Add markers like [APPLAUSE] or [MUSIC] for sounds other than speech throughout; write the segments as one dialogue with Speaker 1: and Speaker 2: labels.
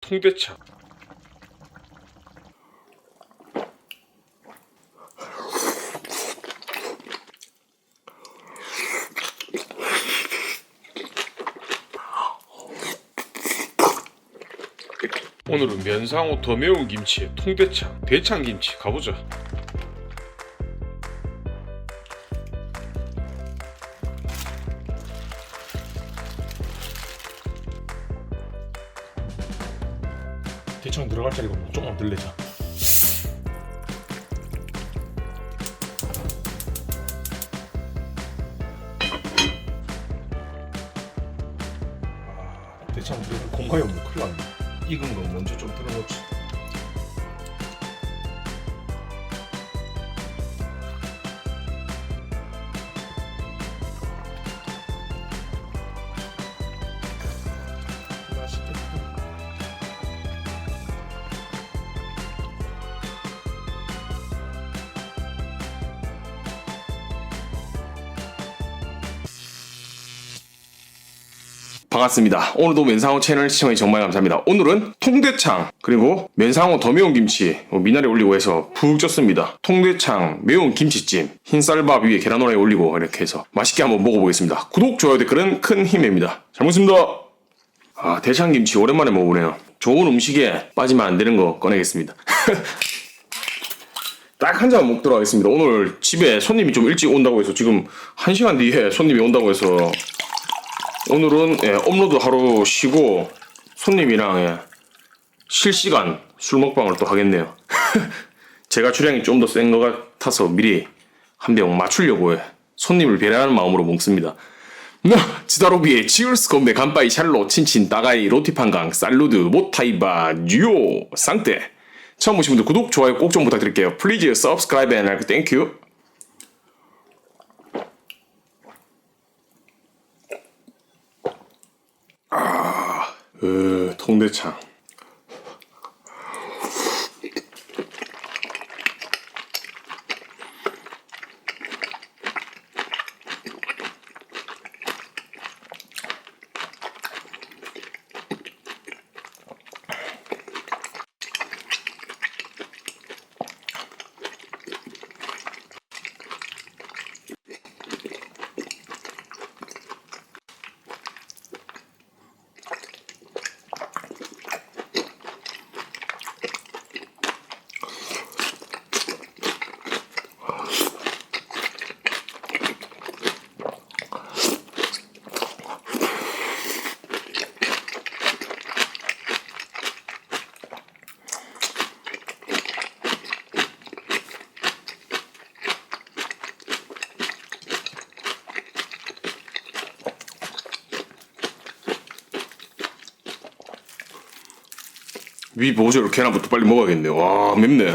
Speaker 1: 통대차. 오늘은 면상호 더 매운 김치 통대창 대창 김치 가보자
Speaker 2: 대충 들어갈 자리가 뭐 조금만 들리자. 아, 대창 들어갈 공간이 없네. 큰일 났네. 익은 거 먼저 좀 들어놓지.
Speaker 3: 반갑습니다. 오늘도 면상호 채널 시청해 정말 감사합니다. 오늘은 통대창 그리고 면상호 더 매운 김치 뭐 미나리 올리고 해서 푹 쪘습니다. 통대창 매운 김치찜 흰쌀밥 위에 계란 후라이 올리고 이렇게 해서 맛있게 한번 먹어보겠습니다. 구독 좋아요 댓글은 큰 힘입니다. 잘 먹습니다. 아 대창 김치 오랜만에 먹어보네요. 좋은 음식에 빠지면 안 되는 거 꺼내겠습니다. [LAUGHS] 딱한 잔 먹도록 하겠습니다. 오늘 집에 손님이 좀 일찍 온다고 해서 지금 한 시간 뒤에 손님이 온다고 해서 오늘은 예, 업로드 하루 쉬고 손님이랑 예, 실시간 술 먹방을 또 하겠네요. [LAUGHS] 제가 주량이 좀 더 센 것 같아서 미리 한 병 맞추려고 예, 손님을 배려하는 마음으로 먹습니다. 나 지다로비의 치울스 건배 간바이 샬로 친친 따가이 로티판강 살루드 모타이바 뉴요 쌍떼 처음 오신 분들 구독 좋아요 꼭 좀 부탁드릴게요. 플리즈 subscribe and like thank you. 으, 통대창. 위 보조로 계란부터 빨리 먹어야겠네. 와, 맵네.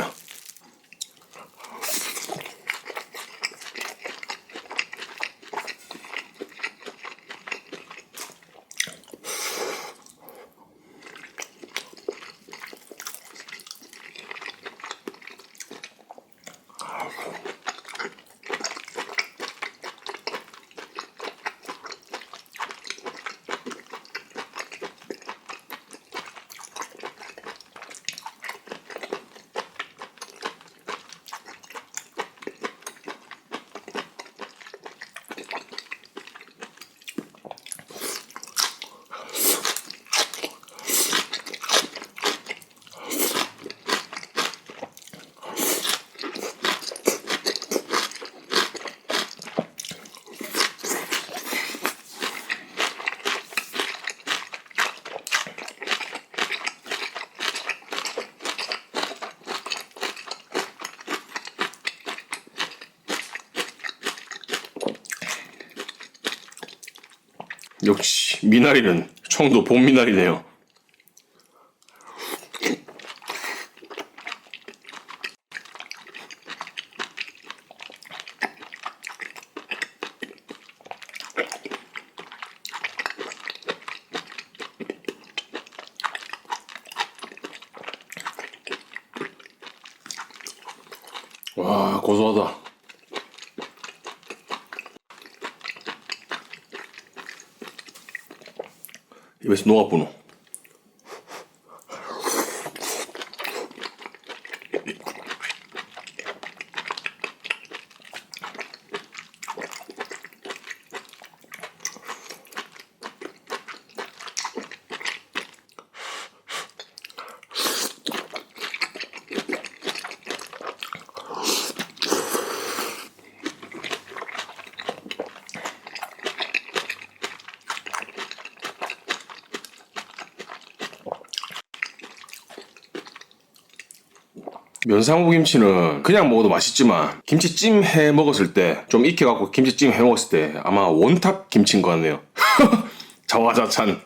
Speaker 3: 역시 미나리는 청도 봄 미나리네요. 와 고소하다. 입에 면상호 김치는 그냥 먹어도 맛있지만 김치찜 해 먹었을 때 좀 익혀갖고 김치찜 해 먹었을 때 아마 원탑 김치인 것 같네요. [LAUGHS] 자화자찬.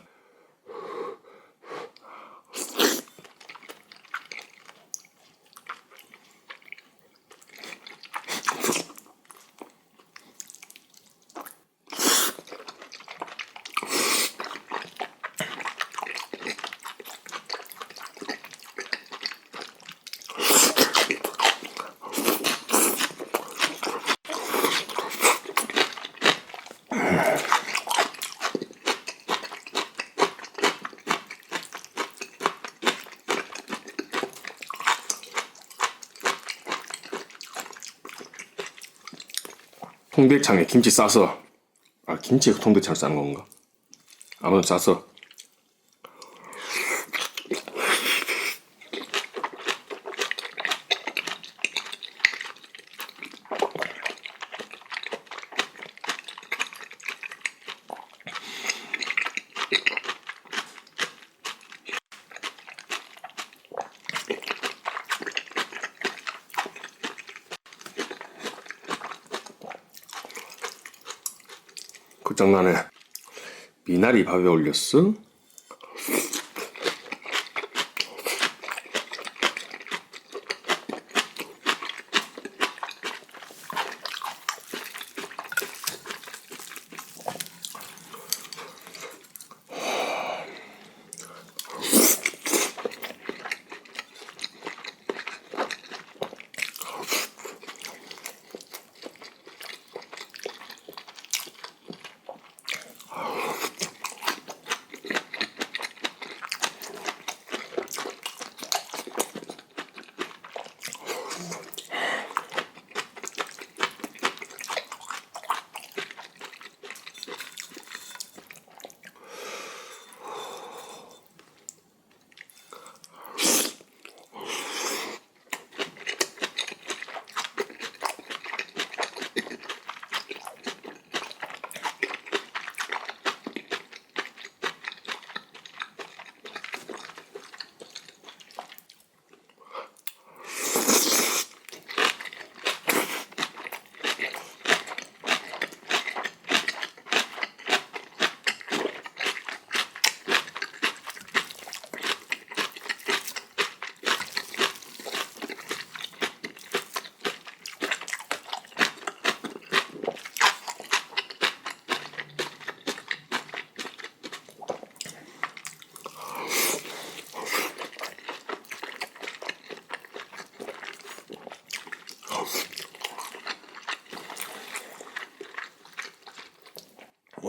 Speaker 3: 통대창에 김치 싸서 아 김치에 통대창 싸는 건가? 아무튼 싸서 끝장나네 미나리 밥에 올렸어?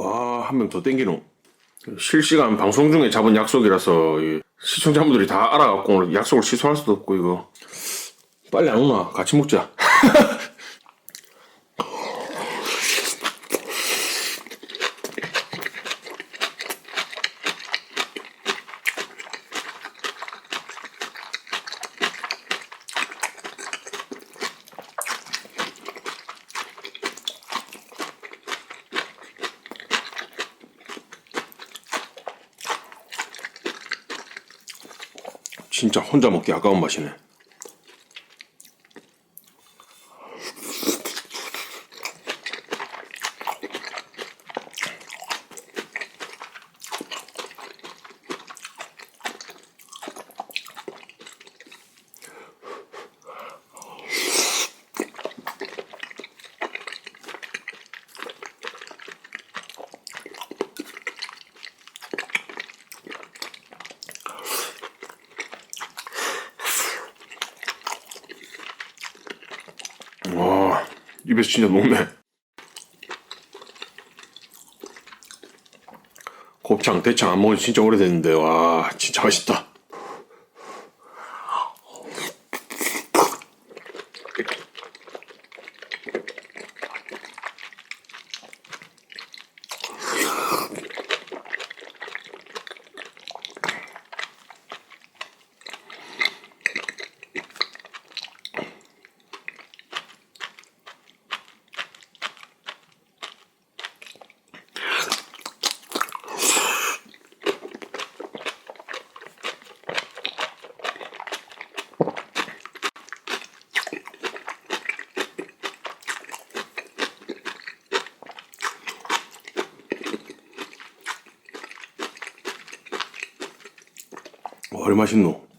Speaker 3: 와, 한 명 더 땡기노. 실시간 방송 중에 잡은 약속이라서 이 시청자분들이 다 알아갖고 오늘 약속을 취소할 수도 없고 이거 빨리 안 오나 같이 먹자. [LAUGHS] 진짜 혼자 먹기 아까운 맛이네. 와, 입에서 진짜 녹네. 곱창, 대창 안 먹은 지 진짜 오래됐는데, 와, 진짜 맛있다. 헐 맛있노.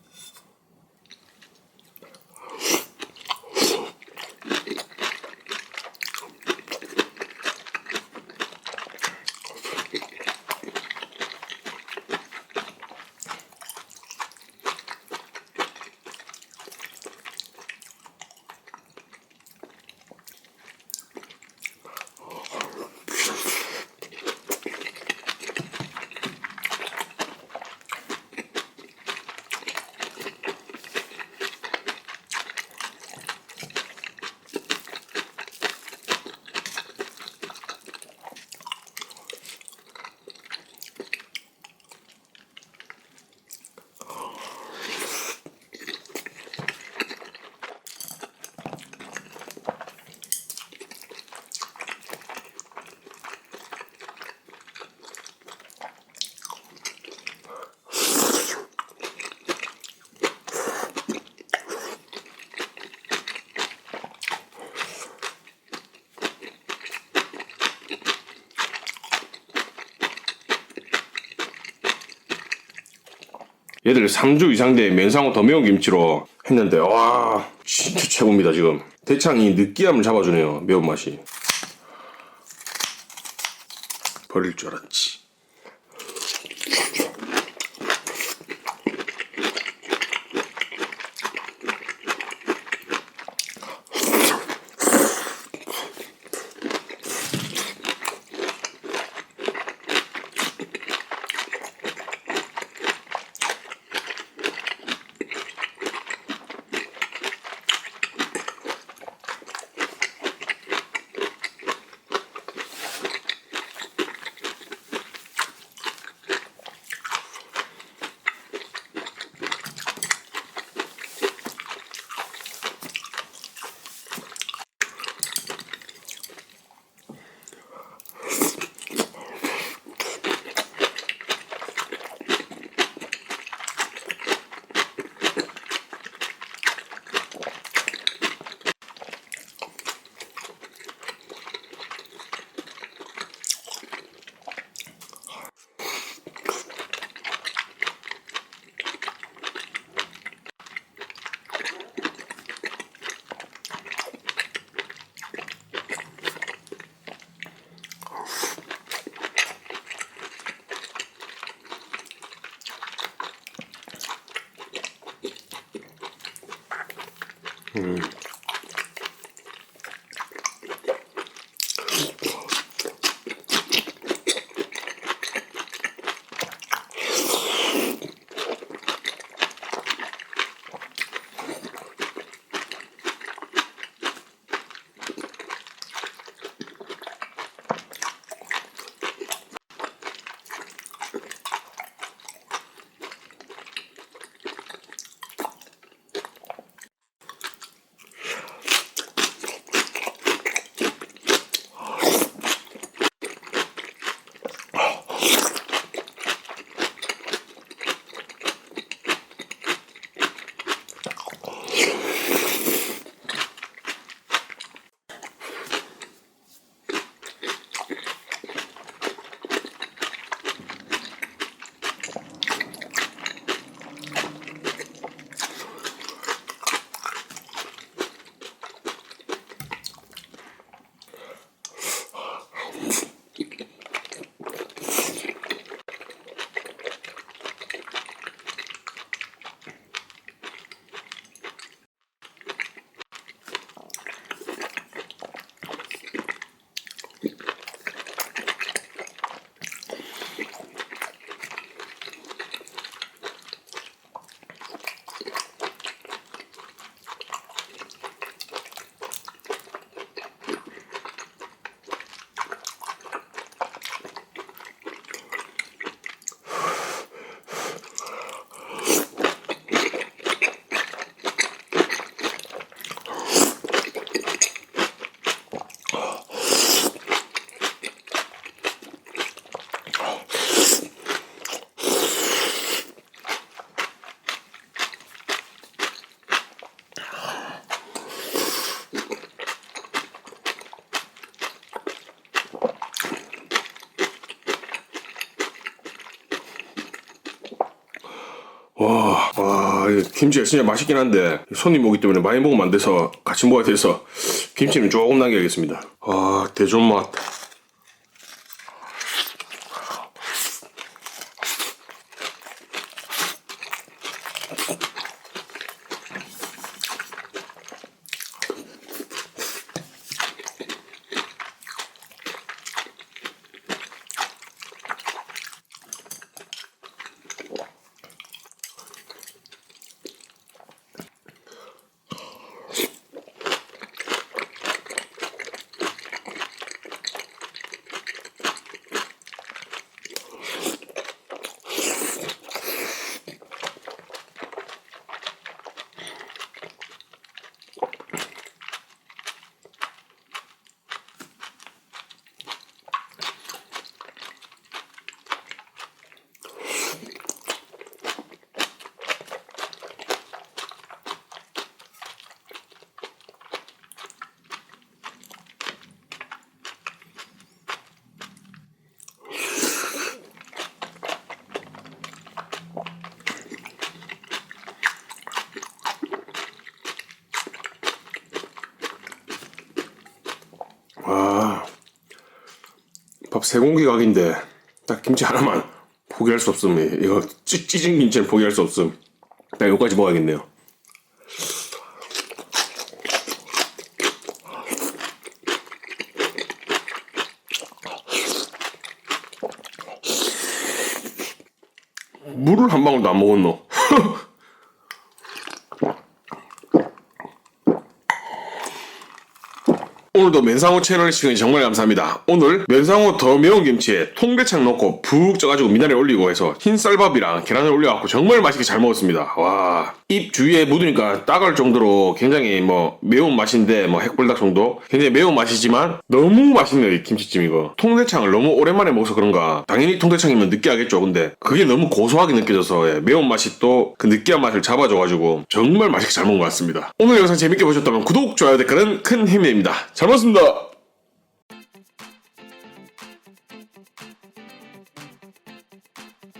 Speaker 3: 얘들 3주 이상 된 면상호 더 매운 김치로 했는데 와 진짜 최고입니다 지금. 대창이 느끼함을 잡아주네요 매운맛이. 버릴 줄 알았지 Mm. 김치가 진짜 맛있긴 한데 손님 오기 때문에 많이 먹으면 안 돼서 같이 먹어야 돼서 김치는 조금 남겨야겠습니다. 아 대존 맛. 밥 세 공기 각인데 딱 김치 하나만 포기할 수 없음. 이거 찌, 찢은 김치는 포기할 수 없음. 나 이거까지 먹어야겠네요. 물을 한 방울도 안 먹었노. 오늘도 면상호 채널 시청해 정말 감사합니다. 오늘 면상호 더 매운 김치에 통대창 넣고 푹 쪄가지고 미나리 올리고 해서 흰 쌀밥이랑 계란을 올려갖고 정말 맛있게 잘 먹었습니다. 와, 입 주위에 묻으니까 따갈 정도로 굉장히 뭐 매운 맛인데 뭐 핵불닭 정도 굉장히 매운 맛이지만 너무 맛있네요 이 김치찜 이거. 통대창을 너무 오랜만에 먹어서 그런가 당연히 통대창이면 느끼하겠죠. 근데 그게 너무 고소하게 느껴져서 예, 매운 맛이 또 그 느끼한 맛을 잡아줘가지고 정말 맛있게 잘 먹은 것 같습니다. 오늘 영상 재밌게 보셨다면 구독, 좋아요, 댓글은 큰 힘이 됩니다. 잘 먹었습니다.